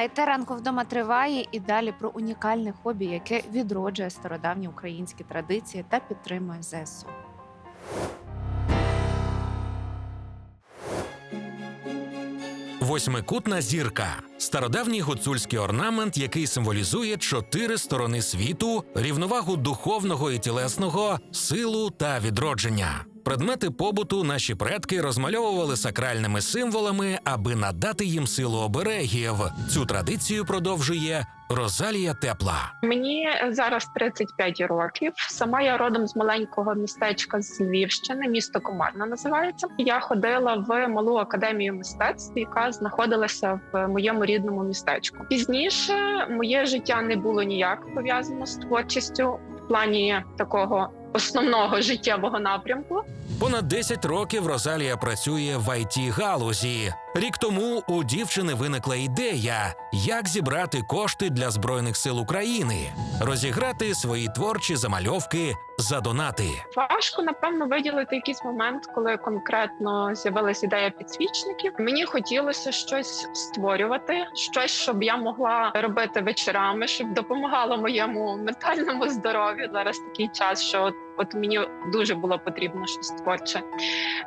А й ранку вдома триває і далі про унікальне хобі, яке відроджує стародавні українські традиції та підтримує ЗСУ. Восьмикутна зірка стародавній гуцульський орнамент, який символізує чотири сторони світу, рівновагу духовного і тілесного, силу та відродження. Предмети побуту наші предки розмальовували сакральними символами, аби надати їм силу оберегів. Цю традицію продовжує Розалія Тепла. Мені зараз 35 років. Сама я родом з маленького містечка з Львівщини, місто Комарна називається. Я ходила в малу академію мистецтв, яка знаходилася в моєму рідному містечку. Пізніше моє життя не було ніяк пов'язано з творчістю в плані такого основного життєвого напрямку. Понад 10 років Розалія працює в it галузі. Рік тому у дівчини виникла ідея, як зібрати кошти для збройних сил України, розіграти свої творчі замальовки за донати. Важко напевно виділити якийсь момент, коли конкретно з'явилася ідея підсвічників. Мені хотілося щось створювати, щось, щоб я могла робити вечорами, щоб допомагало моєму ментальному здоров'ю. Зараз такий час, що от, от мені дуже було потрібно щось творче.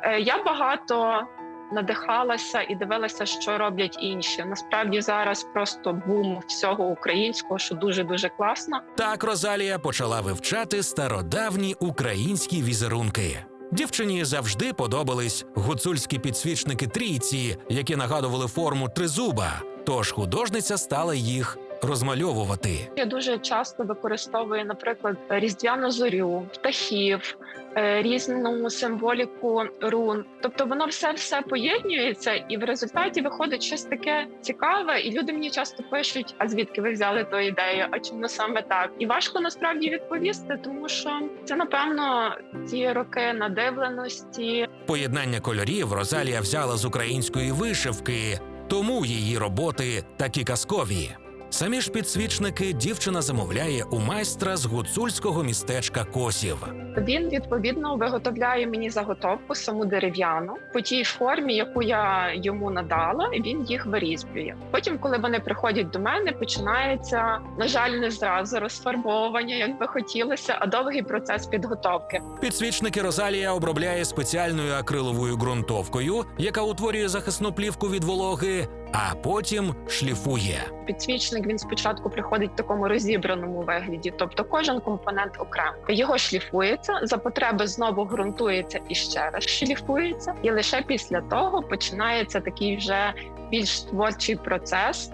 Е, Я багато надихалася і дивилася, що роблять інші. Насправді зараз просто бум всього українського, що дуже дуже класно. Так Розалія почала вивчати стародавні українські візерунки. Дівчині завжди подобались гуцульські підсвічники трійці, які нагадували форму тризуба. Тож художниця стала їх розмальовувати. Я дуже часто використовую, наприклад, різдвяну зорю, птахів, е, різну символіку рун. Тобто воно все все поєднюється, і в результаті виходить щось таке цікаве. І люди мені часто пишуть: а звідки ви взяли ту ідею? А чому саме так? І важко насправді відповісти, тому що це напевно ті роки надивленості, Поєднання кольорів Розалія взяла з української вишивки, тому її роботи такі казкові. Самі ж підсвічники дівчина замовляє у майстра з гуцульського містечка Косів. Він відповідно виготовляє мені заготовку саму дерев'яну по тій формі, яку я йому надала. Він їх вирізблює. Потім, коли вони приходять до мене, починається на жаль, не зразу розфарбовування, як би хотілося, а довгий процес підготовки. Підсвічники Розалія обробляє спеціальною акриловою ґрунтовкою, яка утворює захисну плівку від вологи, а потім шліфує. Підсвічник він спочатку приходить в такому розібраному вигляді, тобто кожен компонент окремо. Його шліфується, за потреби знову ґрунтується і ще раз шліфується, і лише після того починається такий вже більш творчий процес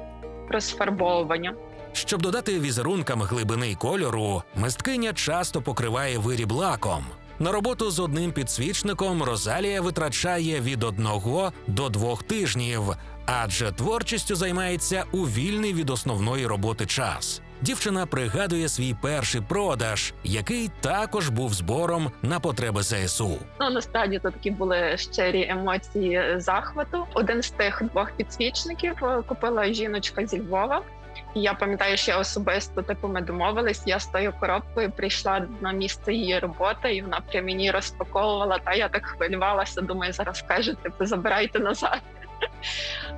розфарбовування. Щоб додати візерункам глибини й кольору, мисткиня часто покриває виріб лаком. На роботу з одним підсвічником Розалія витрачає від одного до двох тижнів, адже творчістю займається у вільний від основної роботи час. Дівчина пригадує свій перший продаж, який також був збором на потреби ЗСУ. Ну насправді то такі були щирі емоції захвату. Один з тих двох підсвічників е, купила жіночка зі Львова. Я пам'ятаю, що я особисто типу ми домовились. Я з тою коробкою прийшла на місце її роботи, і вона прям мені розпаковувала. Та я так хвилювалася. Думаю, зараз каже, типу, забирайте назад.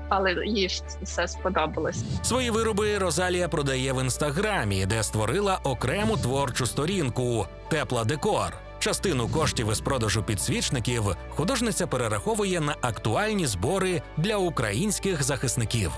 Але їй все сподобалось. Свої вироби Розалія продає в інстаграмі, де створила окрему творчу сторінку Тепла декор. Частину коштів із продажу підсвічників художниця перераховує на актуальні збори для українських захисників.